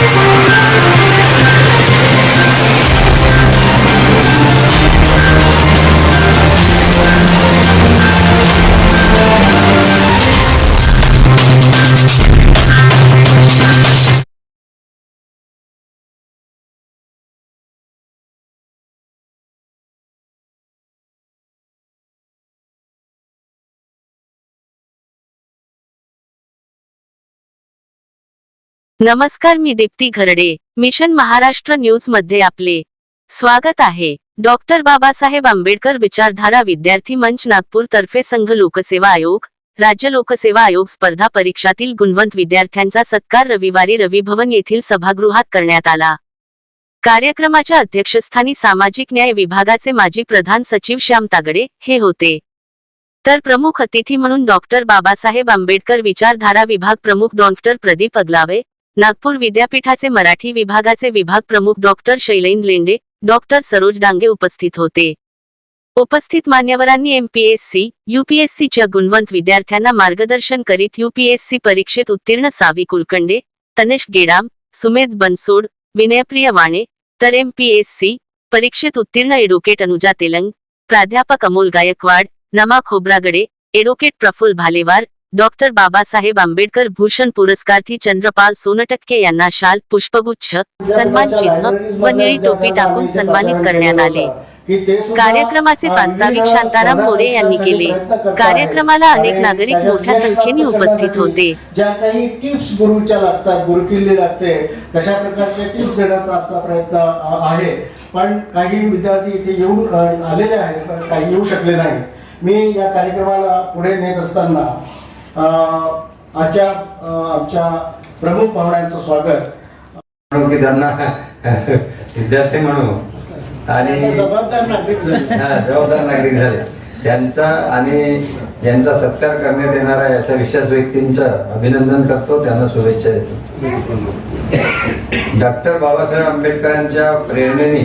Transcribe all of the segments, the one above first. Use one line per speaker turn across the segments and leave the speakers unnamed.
Thank you. नमस्कार मी Deepti Gharde. Mission Maharashtra न्यूजमध्ये आपले स्वागत आहे. डॉक्टर बाबासाहेब आंबेडकर विचारधारा विद्यार्थी मंच नागपूर तर्फे संघ लोकसेवा आयोग राज्य लोकसेवा आयोग स्पर्धा परीक्षातील गुणवंत विद्यार्थ्यांचा सत्कार रविवारी रविभवन येथील सभागृहात करण्यात आला. कार्यक्रमाच्या अध्यक्षस्थानी सामाजिक न्याय विभागाचे माजी प्रधान सचिव श्याम तागडे हे होते. तर प्रमुख अतिथी म्हणून डॉक्टर बाबासाहेब आंबेडकर विचारधारा विभाग प्रमुख डॉक्टर प्रदीप अगलावे नागपूर विद्यापीठाचे मराठी विभागाचे विभाग प्रमुख डॉक्टर शैलेन लेंडे डॉक्टर सरोज डांगे उपस्थित होते. उपस्थित मान्यवरांनी एमपीएससी यूपीएससीच्या गुणवंत विद्यार्थ्यांना मार्गदर्शन करीत यूपीएससी परीक्षेत उत्तीर्ण सावी कुलकंडे तनेश गेडाम सुमेध बनसोड विनयप्रिय वाणे तर एमपीएससी परीक्षेत उत्तीर्ण एडव्होकेट अनुजा तेलंग प्राध्यापक अमोल गायकवाड नमा खोब्रागडे एडव्होकेट प्रफुल्ल भालेवार डॉक्टर बाबासाहेब आंबेडकर भूषण पुरस्कार्थी चंद्रपाल सोनटक्के यांना शाल पुष्पगुच्छ सन्मान चिन्ह व निळी टोपी टाकून सन्मानित करण्यात आले. कार्यक्रमाचे प्रास्ताविक शांताराम मोरे यांनी केले. कार्यक्रमाला अनेक नागरिक मोठ्या संख्येने उपस्थित होते.
ज्या काही टिप्स गुरुच्या लागतात गुरुकिल्ली लागते तशा प्रकारचे टिप्स देण्याचा आमचा प्रयत्न आहे. पण काही विद्यार्थी इथे येऊन आलेले आहेत पण काही येऊ शकले नाही मी या कार्यक्रमाला पुढे नेत असताना आजच्या आमच्या प्रमुख पाहुण्यांचं स्वागत.
की त्यांना विद्यार्थी म्हणू आणि
जबाबदार नागरिक झाले.
जबाबदार नागरिक झाले. त्यांचा आणि ज्यांचा सत्कार करण्यात येणारा याच्या विशेष व्यक्तींचं अभिनंदन करतो त्यांना शुभेच्छा देतो. डॉक्टर बाबासाहेब आंबेडकरांच्या प्रेरणेने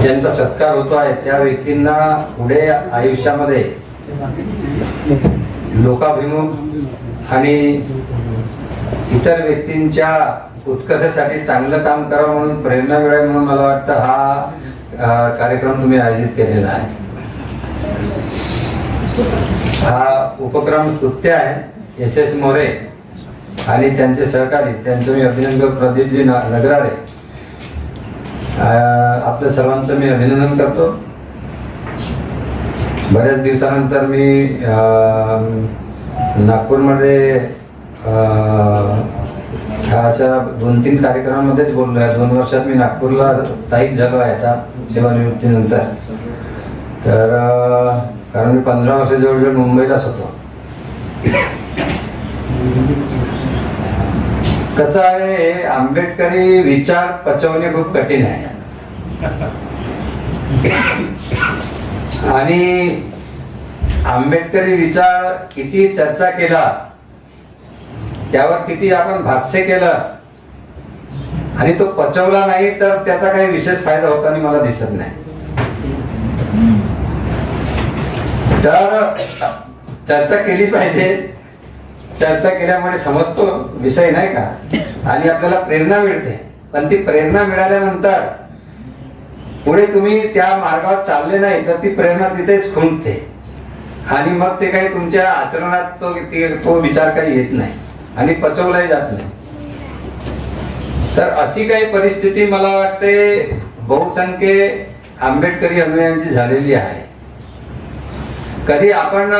ज्यांचा सत्कार होतो आहे त्या व्यक्तींना पुढे आयुष्यामध्ये लोकाभिमुख आणि इतर व्यक्तींच्या उत्कर्षासाठी चांगलं काम करावं म्हणून प्रेरणा मिळावी म्हणून मला वाटतं हा कार्यक्रम तुम्ही आयोजित केलेला आहे. हा उपक्रम स्तुत्य आहे एस एस मोरे आणि त्यांचे सहकारी त्यांचं मी अभिनंदन प्रदीपजी न- नगरारे आपल्या सर्वांचं मी अभिनंदन करतो. बऱ्याच दिवसानंतर मी नागपूरमध्ये ह्या अशा दोन तीन कार्यक्रमामध्येच बोललो आहे. दोन वर्षात मी नागपूरला स्थायिक झालो आहे आता सेवानिवृत्तीनंतर. तर कारण मी पंधरा वर्ष जवळजवळ मुंबईलाच होतो. कसं आहे हे आंबेडकरी विचार पचवणे खूप कठीण आहे. आणि आंबेडकरी विचार किती चर्चा केला त्यावर किती आपण भाष्य केलं आणि तो पचवला नाही तर त्याचा काही विशेष फायदा होताना मला दिसत नाही. तर चर्चा केली पाहिजे. चर्चा केल्यामुळे समजतो विषय नाही का? आणि आपल्याला प्रेरणा मिळते. पण ती प्रेरणा मिळाल्यानंतर पुढे तुम्ही त्या मार्गावर चालले नाही तर ती प्रेरणा तिथेच खुंटते. आणि मग ते काही तुमच्या आचरणात तो तो विचार काही येत नाही. आणि पचवलाही जात नाही. तर अशी काही परिस्थिती मला वाटते बहुसंख्य आंबेडकरी अनुयायांची झालेली आहे. कधी आपण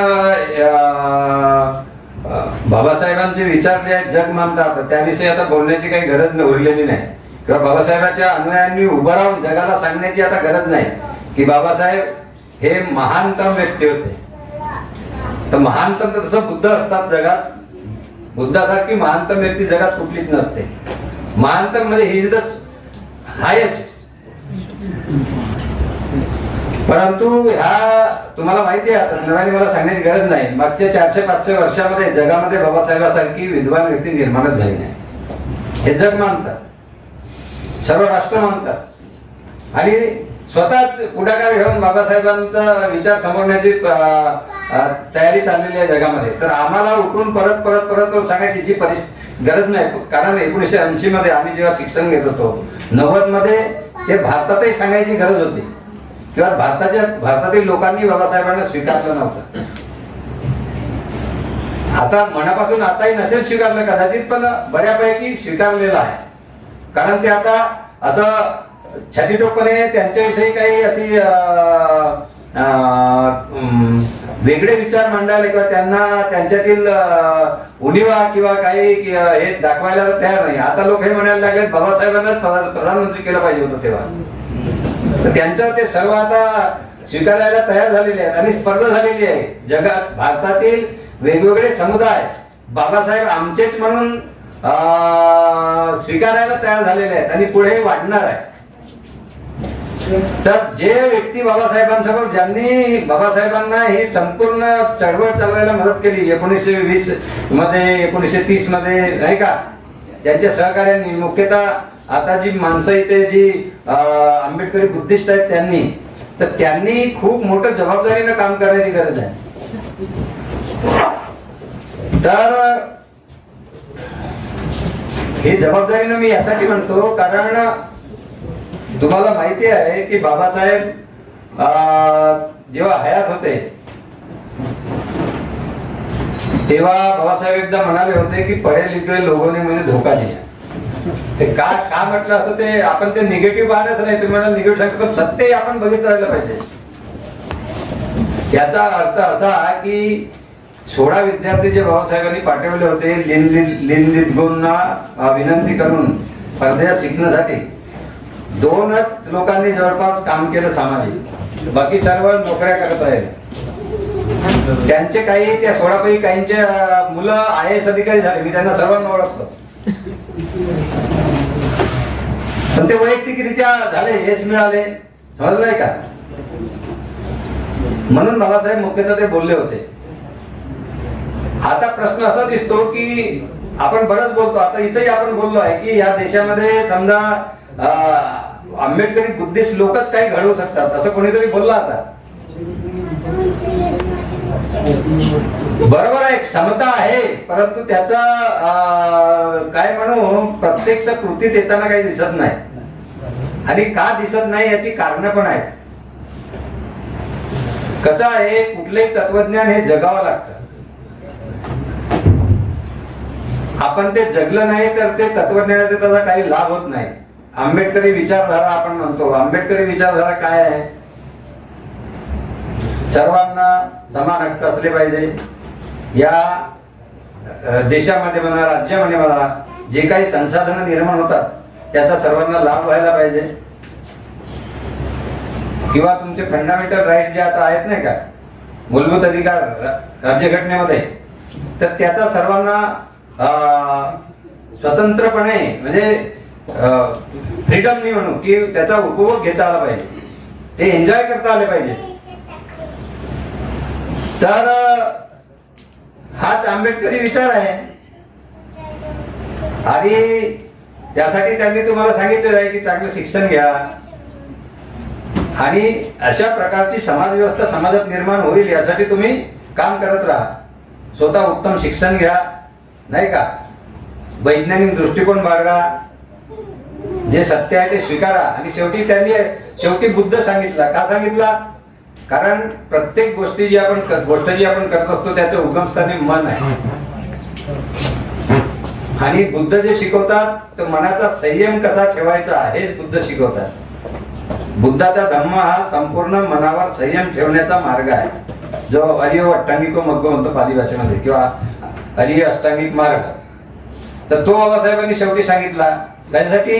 बाबासाहेबांचे विचार जे आहेत जग मानतात त्याविषयी आता बोलण्याची काही गरज उरलेली नाही. किंवा बाबासाहेबांच्या अनुयायांनी उभं राहून जगाला सांगण्याची आता गरज नाही. की बाबासाहेब हे महानतम व्यक्ती होते. तर महानतम तर तसं बुद्ध असतात जगात. बुद्धासारखी महानतम व्यक्ती जगात कुठलीच नसते. महानतम म्हणजे ही द हायस्ट परंतु ह्या तुम्हाला माहिती आहे आता नव्याने मला सांगण्याची गरज नाही. मागच्या चारशे पाचशे वर्षामध्ये जगामध्ये बाबासाहेबांसारखी विद्वान व्यक्ती निर्माणच झाली नाही. हे जग मानतात. सर्व राष्ट्र मानतात. आणि स्वतःच पुढाकार घेऊन बाबासाहेबांचा विचार समोरण्याची तयारी चाललेली आहे जगामध्ये. तर आम्हाला उठून परत परत परत सांगायची परिस गरज नाही. कारण एकोणीशे ऐंशी मध्ये आम्ही जेव्हा शिक्षण घेत होतो नव्वदमध्ये ते भारतातही सांगायची गरज होती. किंवा भारताच्या भारतातील लोकांनी बाबासाहेबांना स्वीकारलं नव्हतं. आता मनापासून आताही नसेल स्वीकारलं कदाचित पण बऱ्यापैकी स्वीकारलेलं आहे. कारण ते आता असं छातीटोपणे त्यांच्याविषयी काही अशी अं, वेगळे विचार मांडायला किंवा त्यांना त्यांच्यातील अं, उणिवा किंवा काही हे दाखवायला तयार नाही. आता लोक हे म्हणायला लागले बाबासाहेबांनाच प्रधानमंत्री केलं पाहिजे होतं तेव्हा. त्यांच्यावर त्यांचं ते सर्व आता स्वीकारायला तयार झालेले आहेत आणि स्पर्धा झालेली आहे. जगात भारतातील वेगवेगळे समुदाय. बाबासाहेब आमचेच म्हणून स्वीकारायला तयार झालेले आहेत आणि पुढे वाढणार आहे. तर जे व्यक्ती बाबासाहेबांसमोर ज्यांनी बाबासाहेबांना ही संपूर्ण चळवळ चालवायला मदत केली एकोणीसशे वीसमध्ये एकोणीसशे तीसमध्ये नाही का? त्यांच्या सहकार्यांनी मुख्यतः आता जी माणसं इथे जी आंबेडकरी बुद्धिस्ट आहेत त्यांनी तर त्यांनी खूप मोठं जबाबदारीनं काम करण्याची गरज आहे. तर ही जबाबदारीनं मी यासाठी म्हणतो कारण तुम्हाला माहिती आहे की बाबासाहेब जेव्हा हयात होते तेव्हा बाबासाहेब एकदा म्हणाले होते की पढे लिखे लोगोने मध्ये धोका दिला. ते का का म्हटलं असं ते आपण ते निगेटिव्ह पाहणच नाही तुम्ही म्हणाल निगेटिव्ह सांगतो पण सत्य आपण बघित राहिलं पाहिजे. याचा अर्थ असा की सोळा विद्यार्थी जे बाबासाहेबांनी पाठवले होते लिनलिदगोंना विनंती करून परदेशात शिकण्यासाठी दोनच लोकांनी जवळपास काम केलं सामाजिक. बाकी सर्व नोकऱ्या करत आहेत. त्यांचे काही त्या सोळापैकी काहींचे मुलं आय एस अधिकारी झाले. मी त्यांना सर्वांना ओळखतो. पण ते वैयक्तिकरित्या झाले यश मिळाले. समजलंय नाही का? म्हणून बाबासाहेब मुख्यतः ते बोलले होते. आता प्रश्न असा दिसतो की आपण बरंच बोलतो. आता इथेही आपण बोललो आहे की या देशामध्ये समजा आंबेडकरी बुद्धिस्ट लोकच काही घडवू शकतात. असं कोणीतरी बोललं आता. बरोबर आहे क्षमता आहे परंतु त्याचा काय म्हणू प्रत्यक्ष कृतीत येताना काही दिसत नाही. आणि का दिसत नाही याची कारण पण आहेत. कसं आहे कुठलंही तत्वज्ञान हे जगावं लागतं. आपण ते जगलं नाही तर ते तत्वज्ञानाचा त्याचा काही लाभ होत नाही. आंबेडकरी विचारधारा आपण म्हणतो. आंबेडकरी विचारधारा काय आहे? सर्वांना समान हक्क असले पाहिजे. या देशामध्ये म्हणा राज्यामध्ये म्हणा जे काही संसाधनं निर्माण होतात त्याचा सर्वांना लाभ व्हायला पाहिजे. किंवा तुमचे फंडामेंटल राईट जे आता आहेत नाही का? मूलभूत अधिकार राज्यघटनेमध्ये. तर त्याचा सर्वांना स्वतंत्रपणे म्हणजे फ्रीडम नाही म्हणू की त्याचा उपभोग घेता आला पाहिजे. ते एन्जॉय करता आले पाहिजे. तर हाच आंबेडकरी विचार आहे. आणि त्यासाठी त्यांनी तुम्हाला सांगितलेलं आहे की चांगलं शिक्षण घ्या. आणि अशा प्रकारची समाज व्यवस्था समाजात निर्माण होईल यासाठी तुम्ही काम करत राहा. स्वतः उत्तम शिक्षण घ्या. नाही का? वैज्ञानिक दृष्टिकोन बाळगा. जे सत्य आहे ते स्वीकारा. आणि शेवटी त्यांनी शेवटी बुद्ध सांगितला. का सांगितला? कारण प्रत्येक गोष्टी जी आपण गोष्ट जी आपण करत असतो त्याचं उगमस्थानी मन आहे. आणि बुद्ध जे शिकवतात तर मनाचा संयम कसा ठेवायचा हेच बुद्ध शिकवतात. बुद्धाचा धम्म हा संपूर्ण मनावर संयम ठेवण्याचा मार्ग आहे. जो अरिओ अट्टांगिको मग्ग म्हणतो पाली भाषेमध्ये किंवा अरिय अष्टांगिक मार्ग. तर तो बाबासाहेबांनी शेवटी सांगितला. त्यासाठी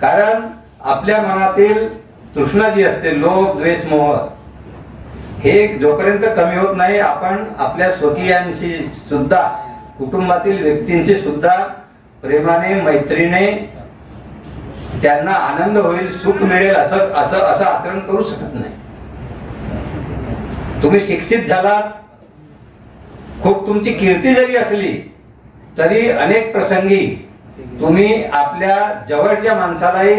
कारण आपल्या मनातील तृष्णा जी असते लोभ द्वेष मोह हे जोपर्यंत कमी होत नाही आपण आपल्या स्वकीयांशी सुद्धा कुटुंबातील व्यक्तींशी सुद्धा प्रेमाने मैत्रीने त्यांना आनंद होईल सुख मिळेल असं असं असं आचरण करू शकत नाही. तुम्ही शिक्षित झालात खूप तुमची कीर्ती जरी असली तरी अनेक प्रसंगी तुम्ही आपल्या जवळच्या माणसालाही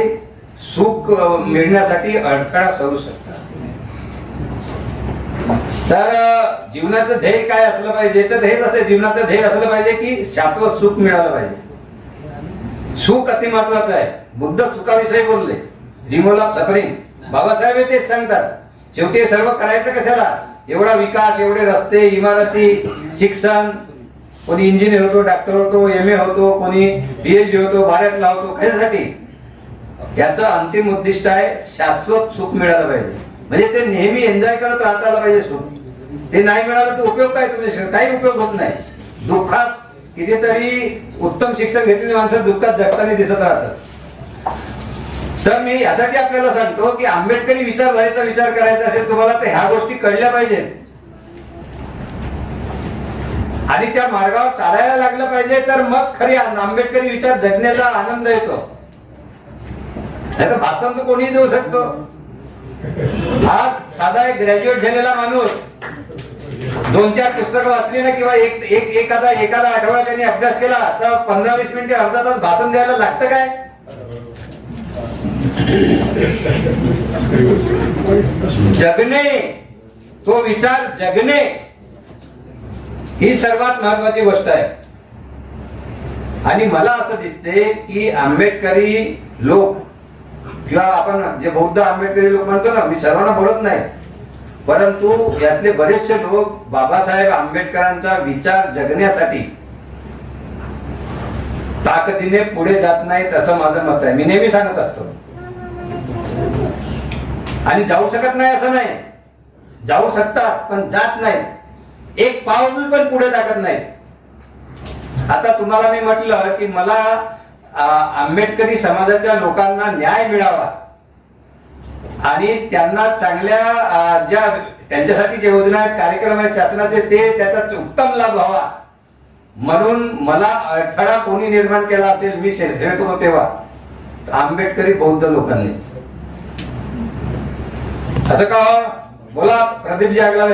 सुख मिळण्यासाठी अडथळा करू शकता. तर जीवनाचं ध्येय काय असलं पाहिजे? तर हेच असेल जीवनाचं ध्येय असलं पाहिजे की शाश्वत सुख मिळालं पाहिजे. सुख अति महत्वाचं आहे. बुद्ध सुखाविषयी बोलले. रिमोल ऑफ सफरिंग बाबासाहेब हे तेच सांगतात. शेवटी सर्व करायचं कशाला? एवढा विकास एवढे रस्ते इमारती शिक्षण कोणी इंजिनियर होतो डॉक्टर होतो एम ए होतो कोणी पीएचडी होतो भारतला होतो कशासाठी? याचं अंतिम उद्दिष्ट आहे शाश्वत सुख मिळालं पाहिजे. म्हणजे ते नेहमी एन्जॉय करत राहता आलं पाहिजे सुख. ते नाही मिळालं तर उपयोग काय तुम्ही काही उपयोग होत नाही. दुःखात कितीतरी उत्तम शिक्षण घेतलेली माणसं दुःखात जगताना दिसत राहतात. तर मी यासाठी आपल्याला सांगतो की आंबेडकरी विचारधारेचा विचार करायचा असेल तुम्हाला तर ह्या गोष्टी कळल्या पाहिजेत आणि त्या मार्गावर चालायला लागलं पाहिजे तर मग खरी आंबेडकरी विचार जगण्याचा आनंद येतो. नाही तर भाषण तर कोणीही देऊ शकतो. हा साधा एक ग्रॅज्युएट झालेला माणूस दोन चार पुस्तकं वाचली ना किंवा एक एक एखादा एखादा आठवडा त्यांनी अभ्यास केला तर पंधरा वीस मिनिटे अर्धा तास भाषण द्यायला लागतं काय? जगणे तो विचार जगणे ही सर्वात महत्वाची गोष्ट आहे. आणि मला असं दिसते की आंबेडकरी लोक किंवा आपण जे बौद्ध आंबेडकरी लोक म्हणतो ना मी सर्वांना बोलत नाही. परंतु यातले बरेचसे लोक बाबासाहेब आंबेडकरांचा विचार जगण्यासाठी ताकदीने पुढे जात नाहीत असं माझं मत आहे. मी नेहमी सांगत असतो. आणि जाऊ शकत नाही असं नाही. जाऊ शकतात पण जात नाहीत. एक पाऊल पण पुढे टाकत नाहीत. आता तुम्हाला मी म्हटलं की मला आंबेडकरी समाजाच्या लोकांना न्याय मिळावा. आणि त्यांना चांगल्या ज्या त्यांच्यासाठी जे योजना आहेत कार्यक्रम आहेत शासनाचे ते त्याचा उत्तम लाभ व्हावा. म्हणून मला अडथळा कोणी निर्माण केला असेल मी सेवेत होतो तेव्हा. आंबेडकरी बौद्ध लोकांनीच. असं का? बोला प्रदीप जी आगला